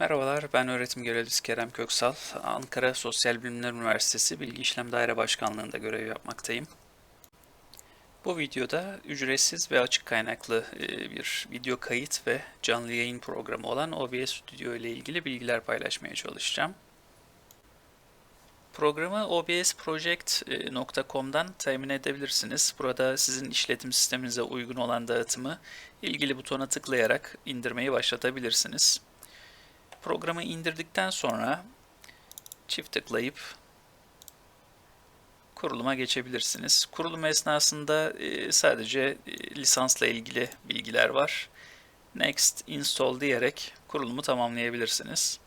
Merhabalar, ben öğretim görevlisi Kerem Köksal. Ankara Sosyal Bilimler Üniversitesi Bilgi İşlem Daire Başkanlığı'nda görev yapmaktayım. Bu videoda ücretsiz ve açık kaynaklı e, bir video kayıt ve canlı yayın programı olan OBS Studio ile ilgili bilgiler paylaşmaya çalışacağım. Programı obsproject.com'dan temin edebilirsiniz. Burada sizin işletim sisteminize uygun olan dağıtımı ilgili butona tıklayarak indirmeyi başlatabilirsiniz. Programı indirdikten sonra çift tıklayıp kuruluma geçebilirsiniz. Kurulum esnasında e, sadece e, lisansla ilgili bilgiler var. Next install diyerek kurulumu tamamlayabilirsiniz.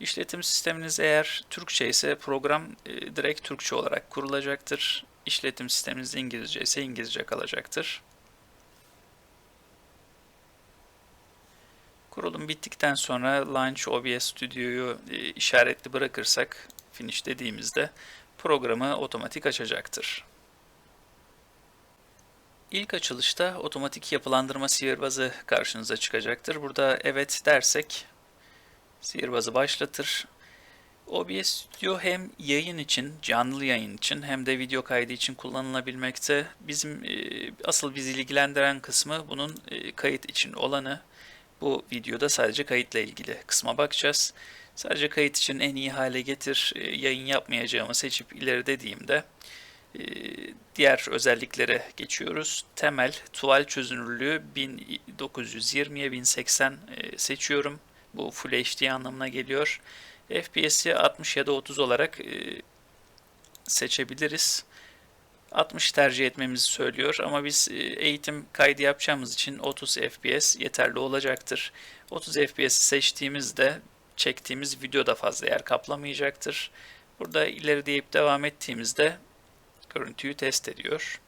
İşletim sisteminiz eğer Türkçe ise program e, direkt Türkçe olarak kurulacaktır. İşletim sisteminiz İngilizce ise İngilizce kalacaktır. Kurulum bittikten sonra Launch OBS Studio'yu e, işaretli bırakırsak finish dediğimizde programı otomatik açacaktır. İlk açılışta otomatik yapılandırma sihirbazı karşınıza çıkacaktır. Burada evet dersek sihirbazı başlatır. OBS Studio hem yayın için, canlı yayın için hem de video kaydı için kullanılabilmekte. Bizim e, asıl bizi ilgilendiren kısmı bunun e, kayıt için olanı. Bu videoda sadece kayıtla ilgili kısma bakacağız. Sadece kayıt için en iyi hale getir, e, yayın yapmayacağımı seçip ileri dediğimde e, diğer özelliklere geçiyoruz. Temel tuval çözünürlüğü 1920'ye 1080 e, seçiyorum. Bu Full HD anlamına geliyor. FPS'i 60 ya da 30 olarak seçebiliriz. 60 tercih etmemizi söylüyor ama biz eğitim kaydı yapacağımız için 30 FPS yeterli olacaktır. 30 FPS'i seçtiğimizde çektiğimiz video da fazla yer kaplamayacaktır. Burada ileri deyip devam ettiğimizde görüntüyü test ediyor.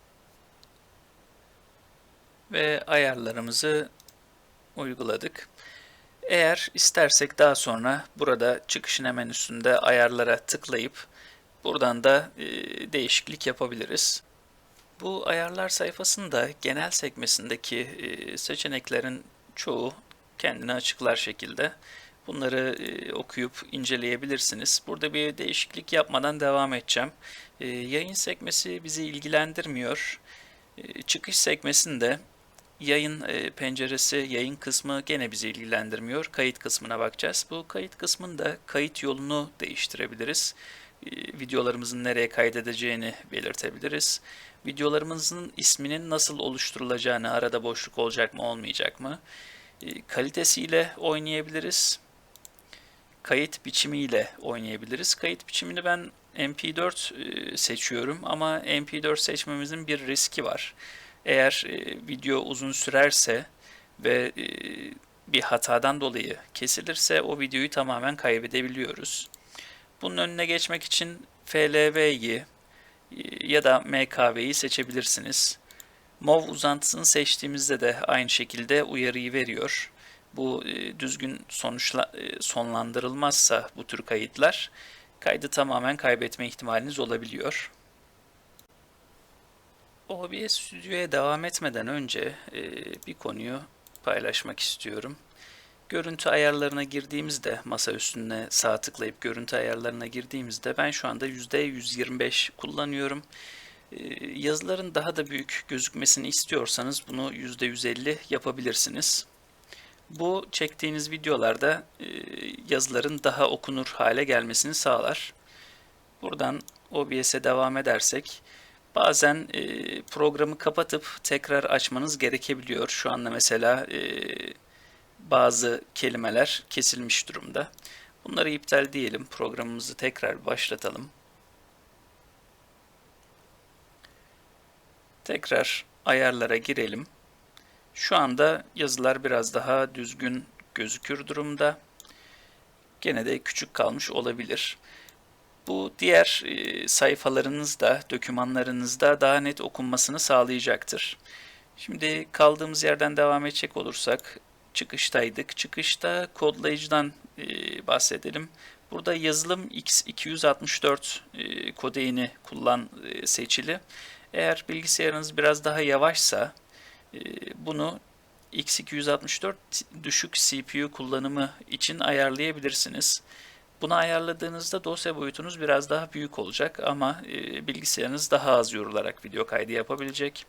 Ve ayarlarımızı uyguladık. Eğer istersek daha sonra burada çıkışın hemen üstünde ayarlara tıklayıp buradan da e, değişiklik yapabiliriz. Bu ayarlar sayfasında genel sekmesindeki e, seçeneklerin çoğu kendini açıklar şekilde. Bunları e, okuyup inceleyebilirsiniz. Burada bir değişiklik yapmadan devam edeceğim. E, yayın sekmesi bizi ilgilendirmiyor. E, çıkış sekmesinde yayın e, penceresi, yayın kısmı gene bizi ilgilendirmiyor. Kayıt kısmına bakacağız. Bu kayıt kısmında kayıt yolunu değiştirebiliriz. E, videolarımızın nereye kaydedeceğini belirtebiliriz. Videolarımızın isminin nasıl oluşturulacağını, arada boşluk olacak mı olmayacak mı? E, kalitesiyle oynayabiliriz. Kayıt biçimiyle oynayabiliriz. Kayıt biçimini ben MP4 e, seçiyorum ama MP4 seçmemizin bir riski var. Eğer video uzun sürerse ve bir hatadan dolayı kesilirse o videoyu tamamen kaybedebiliyoruz. Bunun önüne geçmek için FLV'yi ya da MKV'yi seçebilirsiniz. MOV uzantısını seçtiğimizde de aynı şekilde uyarıyı veriyor. Bu e, düzgün sonuçla e, sonlandırılmazsa bu tür kayıtlar kaydı tamamen kaybetme ihtimaliniz olabiliyor. OBS Studio'ya devam etmeden önce e, bir konuyu paylaşmak istiyorum. Görüntü ayarlarına girdiğimizde masa üstüne sağ tıklayıp görüntü ayarlarına girdiğimizde ben şu anda %125 kullanıyorum. Ee, yazıların daha da büyük gözükmesini istiyorsanız bunu %150 yapabilirsiniz. Bu çektiğiniz videolarda e, yazıların daha okunur hale gelmesini sağlar. Buradan OBS'e devam edersek bazen e, programı kapatıp tekrar açmanız gerekebiliyor. Şu anda mesela e, bazı kelimeler kesilmiş durumda. Bunları iptal diyelim. Programımızı tekrar başlatalım. Tekrar ayarlara girelim. Şu anda yazılar biraz daha düzgün gözükür durumda. Gene de küçük kalmış olabilir. Bu diğer e, sayfalarınızda, dokümanlarınızda daha net okunmasını sağlayacaktır. Şimdi kaldığımız yerden devam edecek olursak çıkıştaydık. Çıkışta kodlayıcıdan e, bahsedelim. Burada yazılım X264 e, kodeyini kullan seçili. Eğer bilgisayarınız biraz daha yavaşsa e, bunu X264 düşük CPU kullanımı için ayarlayabilirsiniz. Bunu ayarladığınızda dosya boyutunuz biraz daha büyük olacak ama e, bilgisayarınız daha az yorularak video kaydı yapabilecek.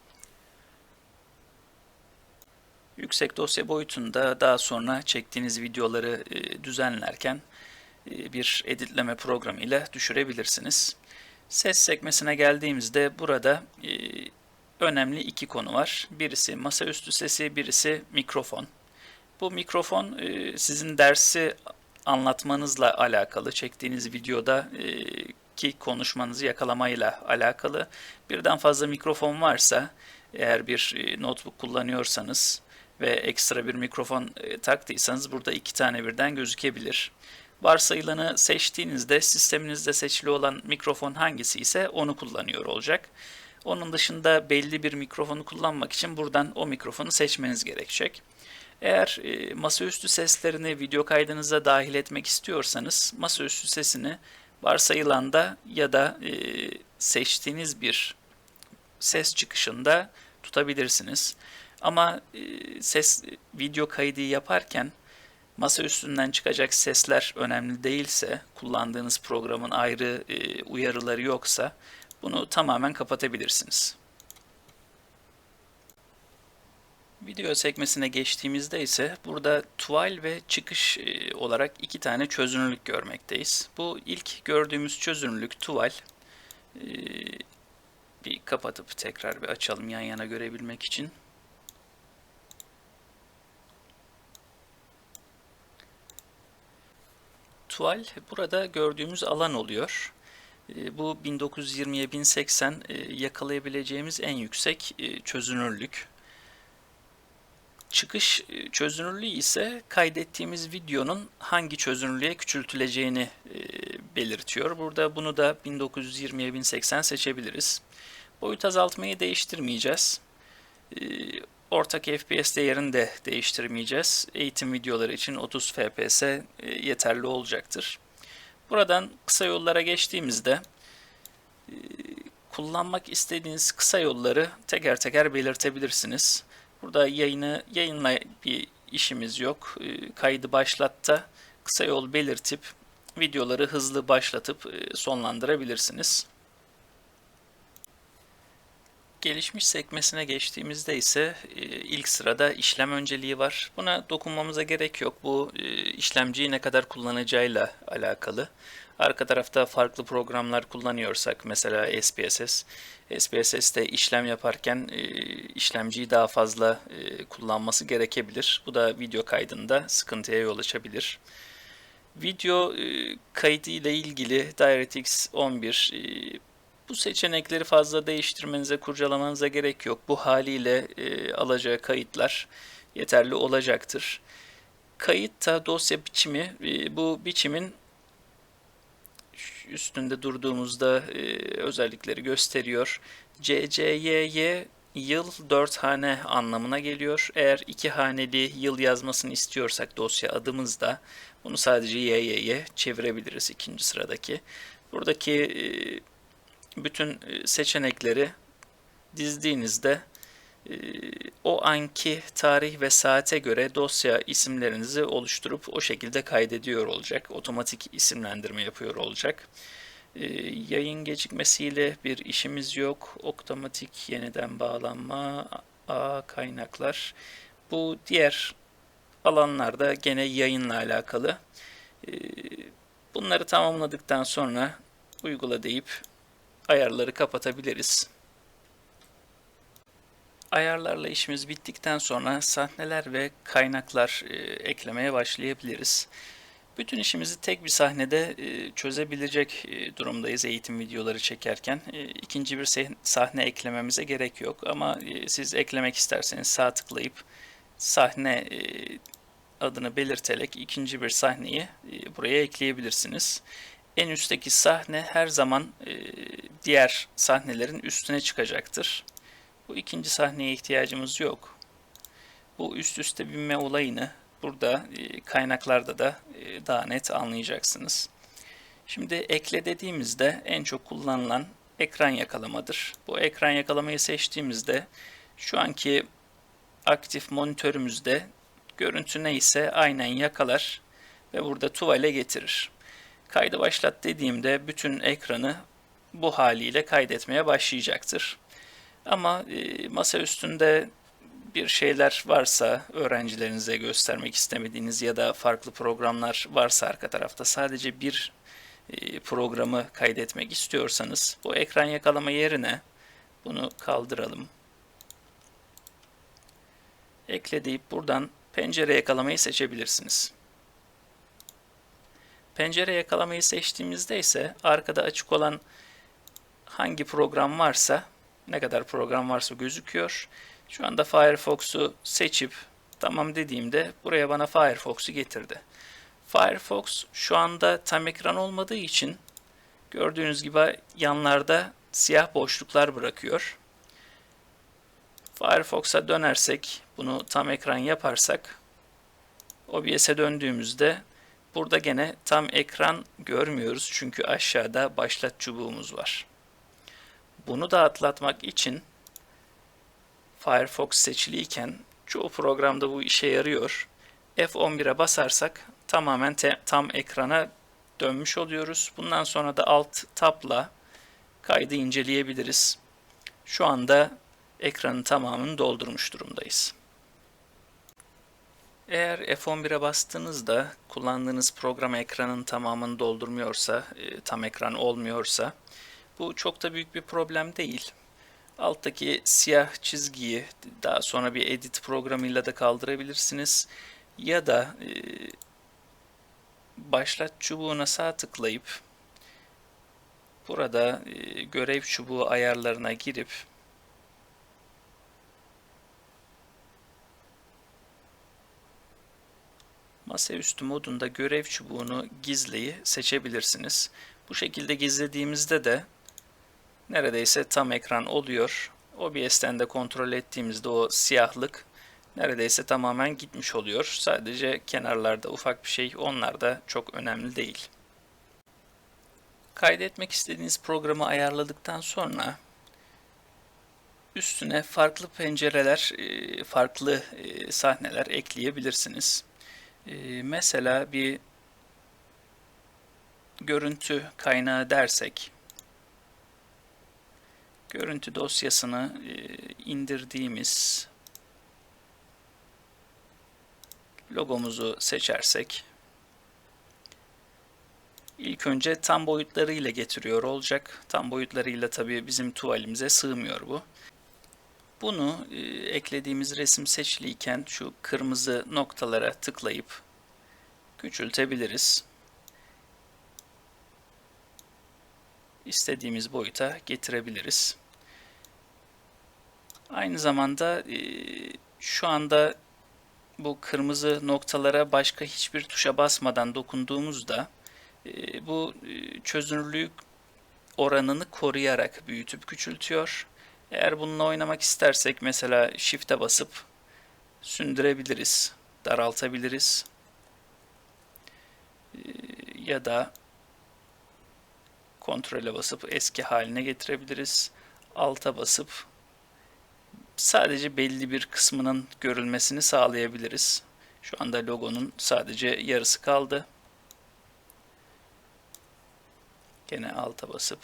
Yüksek dosya boyutunda daha sonra çektiğiniz videoları e, düzenlerken e, bir editleme programı ile düşürebilirsiniz. Ses sekmesine geldiğimizde burada e, önemli iki konu var. Birisi masaüstü sesi, birisi mikrofon. Bu mikrofon sizin dersi anlatmanızla alakalı, çektiğiniz videoda ki konuşmanızı yakalamayla alakalı. Birden fazla mikrofon varsa, eğer bir notebook kullanıyorsanız ve ekstra bir mikrofon e, taktıysanız burada iki tane birden gözükebilir. Varsayılanı seçtiğinizde sisteminizde seçili olan mikrofon hangisi ise onu kullanıyor olacak. Onun dışında belli bir mikrofonu kullanmak için buradan o mikrofonu seçmeniz gerekecek. Eğer e, masaüstü seslerini video kaydınıza dahil etmek istiyorsanız masaüstü sesini varsayılanda ya da e, seçtiğiniz bir ses çıkışında tutabilirsiniz. Ama e, ses video kaydı yaparken masa üstünden çıkacak sesler önemli değilse, kullandığınız programın ayrı e, uyarıları yoksa bunu tamamen kapatabilirsiniz. Video sekmesine geçtiğimizde ise burada tuval ve çıkış e, olarak iki tane çözünürlük görmekteyiz. Bu ilk gördüğümüz çözünürlük tuval. Bir kapatıp tekrar bir açalım yan yana görebilmek için. Tuval burada gördüğümüz alan oluyor. E, bu 1920'ye 1080 yakalayabileceğimiz en yüksek çözünürlük. Çıkış e, çözünürlüğü ise kaydettiğimiz videonun hangi çözünürlüğe küçültüleceğini e, belirtiyor. Burada bunu da 1920'ye 1080 seçebiliriz. Boyut azaltmayı değiştirmeyeceğiz. E, ortak FPS değerini de değiştirmeyeceğiz. Eğitim videoları için 30 FPS yeterli olacaktır. Buradan kısa yollara geçtiğimizde kullanmak istediğiniz kısa yolları teker teker belirtebilirsiniz. Burada yayını yayınla bir işimiz yok. Ee, kaydı başlatta kısa yol belirtip videoları hızlı başlatıp e, sonlandırabilirsiniz. Gelişmiş sekmesine geçtiğimizde ise e, ilk sırada işlem önceliği var. Buna dokunmamıza gerek yok. Bu e, işlemciyi ne kadar kullanacağıyla alakalı. Arka tarafta farklı programlar kullanıyorsak mesela SPSS, SPSS'te işlem yaparken e, işlemciyi daha fazla kullanması gerekebilir. Bu da video kaydında sıkıntıya yol açabilir. Video kaydı ile ilgili DirectX 11 e, bu seçenekleri fazla değiştirmenize, kurcalamanıza gerek yok. Bu haliyle e, alacağı kayıtlar yeterli olacaktır. Kayıtta dosya biçimi, e, bu biçimin üstünde durduğumuzda e, özellikleri gösteriyor. CCYY yıl 4 hane anlamına geliyor. Eğer 2 haneli yıl yazmasını istiyorsak dosya adımızda bunu sadece YY'ye çevirebiliriz ikinci sıradaki. Buradaki e, bütün e, seçenekleri dizdiğinizde e, o anki tarih ve saate göre dosya isimlerinizi oluşturup o şekilde kaydediyor olacak. Otomatik isimlendirme yapıyor olacak. E, yayın gecikmesiyle bir işimiz yok. Otomatik yeniden bağlanma, A kaynaklar. Bu diğer alanlarda gene yayınla alakalı. Bunları tamamladıktan sonra uygula deyip ayarları kapatabiliriz. Ayarlarla işimiz bittikten sonra sahneler ve kaynaklar e, eklemeye başlayabiliriz. Bütün işimizi tek bir sahnede e, çözebilecek e, durumdayız eğitim videoları çekerken. E, ikinci bir sahne eklememize gerek yok ama e, siz eklemek isterseniz sağ tıklayıp sahne e, adını belirterek ikinci bir sahneyi e, buraya ekleyebilirsiniz. En üstteki sahne her zaman e, diğer sahnelerin üstüne çıkacaktır. Bu ikinci sahneye ihtiyacımız yok. Bu üst üste binme olayını burada e, kaynaklarda da e, daha net anlayacaksınız. Şimdi ekle dediğimizde en çok kullanılan ekran yakalamadır. Bu ekran yakalamayı seçtiğimizde şu anki aktif monitörümüzde görüntü neyse aynen yakalar ve burada tuvale getirir. Kaydı başlat dediğimde bütün ekranı bu haliyle kaydetmeye başlayacaktır. Ama e, masa üstünde bir şeyler varsa öğrencilerinize göstermek istemediğiniz ya da farklı programlar varsa arka tarafta sadece bir e, programı kaydetmek istiyorsanız bu ekran yakalama yerine bunu kaldıralım. Ekle deyip buradan pencere yakalamayı seçebilirsiniz. Pencere yakalamayı seçtiğimizde ise arkada açık olan hangi program varsa ne kadar program varsa gözüküyor. Şu anda Firefox'u seçip tamam dediğimde buraya bana Firefox'u getirdi. Firefox şu anda tam ekran olmadığı için gördüğünüz gibi yanlarda siyah boşluklar bırakıyor. Firefox'a dönersek, bunu tam ekran yaparsak, OBS'e döndüğümüzde burada gene tam ekran görmüyoruz çünkü aşağıda başlat çubuğumuz var. Bunu da atlatmak için Firefox seçiliyken çoğu programda bu işe yarıyor. F11'e basarsak tamamen tam ekrana dönmüş oluyoruz. Bundan sonra da alt tabla kaydı inceleyebiliriz. Şu anda ekranın tamamını doldurmuş durumdayız. Eğer F11'e bastığınızda kullandığınız program ekranın tamamını doldurmuyorsa, e, tam ekran olmuyorsa bu çok da büyük bir problem değil. Alttaki siyah çizgiyi daha sonra bir edit programıyla da kaldırabilirsiniz. Ya da e, başlat çubuğuna sağ tıklayıp burada e, görev çubuğu ayarlarına girip masaüstü modunda görev çubuğunu gizleyi seçebilirsiniz. Bu şekilde gizlediğimizde de neredeyse tam ekran oluyor. OBS'ten de kontrol ettiğimizde o siyahlık neredeyse tamamen gitmiş oluyor. Sadece kenarlarda ufak bir şey onlar da çok önemli değil. Kaydetmek istediğiniz programı ayarladıktan sonra üstüne farklı pencereler, e, farklı e, sahneler ekleyebilirsiniz. E, mesela bir görüntü kaynağı dersek görüntü dosyasını indirdiğimiz logomuzu seçersek ilk önce tam boyutlarıyla getiriyor olacak. Tam boyutlarıyla tabii bizim tuvalimize sığmıyor bu. Bunu e, eklediğimiz resim seçiliyken şu kırmızı noktalara tıklayıp küçültebiliriz. İstediğimiz boyuta getirebiliriz. Aynı zamanda e, şu anda bu kırmızı noktalara başka hiçbir tuşa basmadan dokunduğumuzda e, bu e, çözünürlük oranını koruyarak büyütüp küçültüyor. Eğer bununla oynamak istersek mesela Shift'e basıp sündürebiliriz, daraltabiliriz. E, ya da kontrole basıp eski haline getirebiliriz. Alta basıp sadece belli bir kısmının görülmesini sağlayabiliriz. Şu anda logonun sadece yarısı kaldı. Gene alta basıp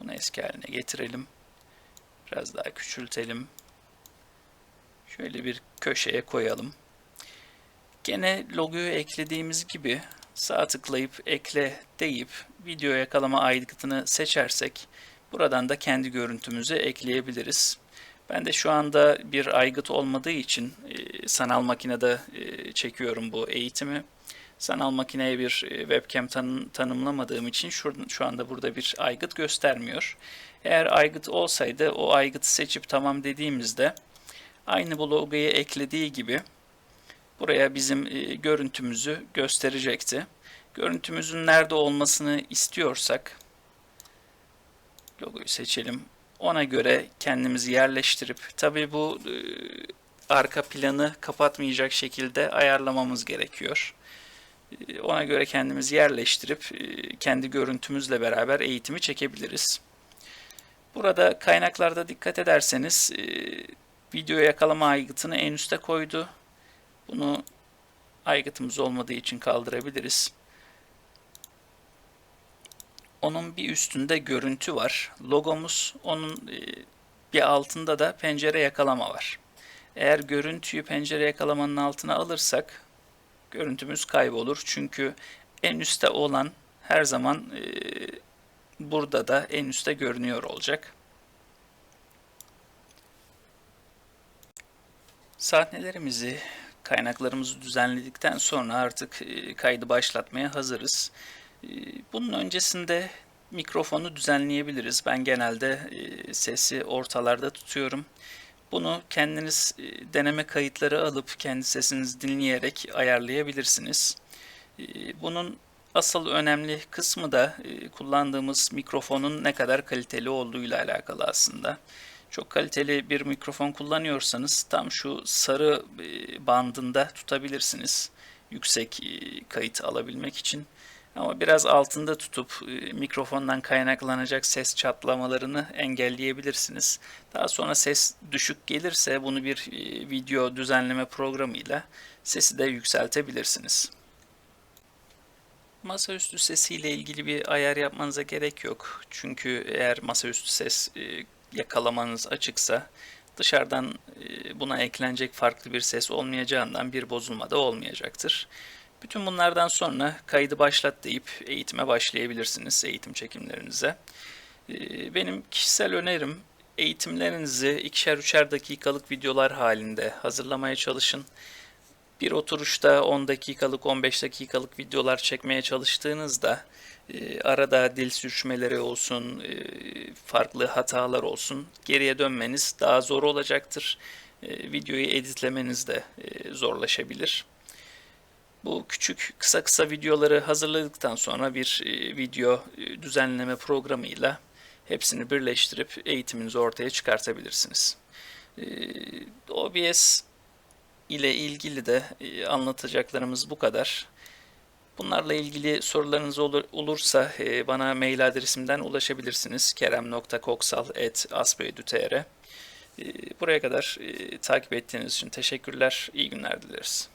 bunu eski haline getirelim. Biraz daha küçültelim. Şöyle bir köşeye koyalım. Gene logoyu eklediğimiz gibi sağ tıklayıp ekle deyip video yakalama aygıtını seçersek buradan da kendi görüntümüzü ekleyebiliriz. Ben de şu anda bir aygıt olmadığı için e, sanal makinede e, çekiyorum bu eğitimi. Sanal makineye bir e, webcam tanım, tanımlamadığım için şu, şu anda burada bir aygıt göstermiyor. Eğer aygıt olsaydı o aygıtı seçip tamam dediğimizde aynı bu logoyu eklediği gibi buraya bizim e, görüntümüzü gösterecekti. Görüntümüzün nerede olmasını istiyorsak logoyu seçelim ona göre kendimizi yerleştirip tabii bu e, arka planı kapatmayacak şekilde ayarlamamız gerekiyor. E, ona göre kendimizi yerleştirip e, kendi görüntümüzle beraber eğitimi çekebiliriz. Burada kaynaklarda dikkat ederseniz video yakalama aygıtını en üste koydu. Bunu aygıtımız olmadığı için kaldırabiliriz. Onun bir üstünde görüntü var. Logomuz. Onun e, bir altında da pencere yakalama var. Eğer görüntüyü pencere yakalamanın altına alırsak görüntümüz kaybolur. Çünkü en üstte olan her zaman e, burada da en üstte görünüyor olacak. Sahnelerimizi, kaynaklarımızı düzenledikten sonra artık e, kaydı başlatmaya hazırız. E, Bunun öncesinde mikrofonu düzenleyebiliriz. Ben genelde e, sesi ortalarda tutuyorum. Bunu kendiniz e, deneme kayıtları alıp kendi sesinizi dinleyerek ayarlayabilirsiniz. E, Bunun asıl önemli kısmı da e, kullandığımız mikrofonun ne kadar kaliteli olduğuyla alakalı aslında. Çok kaliteli bir mikrofon kullanıyorsanız tam şu sarı bandında tutabilirsiniz yüksek kayıt alabilmek için. Ama biraz altında tutup e, mikrofondan kaynaklanacak ses çatlamalarını engelleyebilirsiniz. Daha sonra ses düşük gelirse bunu bir e, video düzenleme programıyla sesi de yükseltebilirsiniz. Masaüstü sesiyle ilgili bir ayar yapmanıza gerek yok. Çünkü eğer masaüstü ses e, yakalamanız açıksa dışarıdan buna eklenecek farklı bir ses olmayacağından bir bozulma da olmayacaktır. Bütün bunlardan sonra kaydı başlat deyip eğitime başlayabilirsiniz eğitim çekimlerinize. E, Benim kişisel önerim eğitimlerinizi ikişer üçer dakikalık videolar halinde hazırlamaya çalışın. Bir oturuşta 10 dakikalık 15 dakikalık videolar çekmeye çalıştığınızda e, arada dil sürçmeleri olsun, e, farklı hatalar olsun geriye dönmeniz daha zor olacaktır. E, videoyu editlemeniz de zorlaşabilir. Bu küçük kısa kısa videoları hazırladıktan sonra bir e, video e, düzenleme programıyla hepsini birleştirip eğitiminizi ortaya çıkartabilirsiniz. E, OBS ile ilgili de anlatacaklarımız bu kadar. Bunlarla ilgili sorularınız olur, olursa bana mail adresimden ulaşabilirsiniz. kerem.koksal.asbeydu.tr Buraya kadar takip ettiğiniz için teşekkürler. İyi günler dileriz.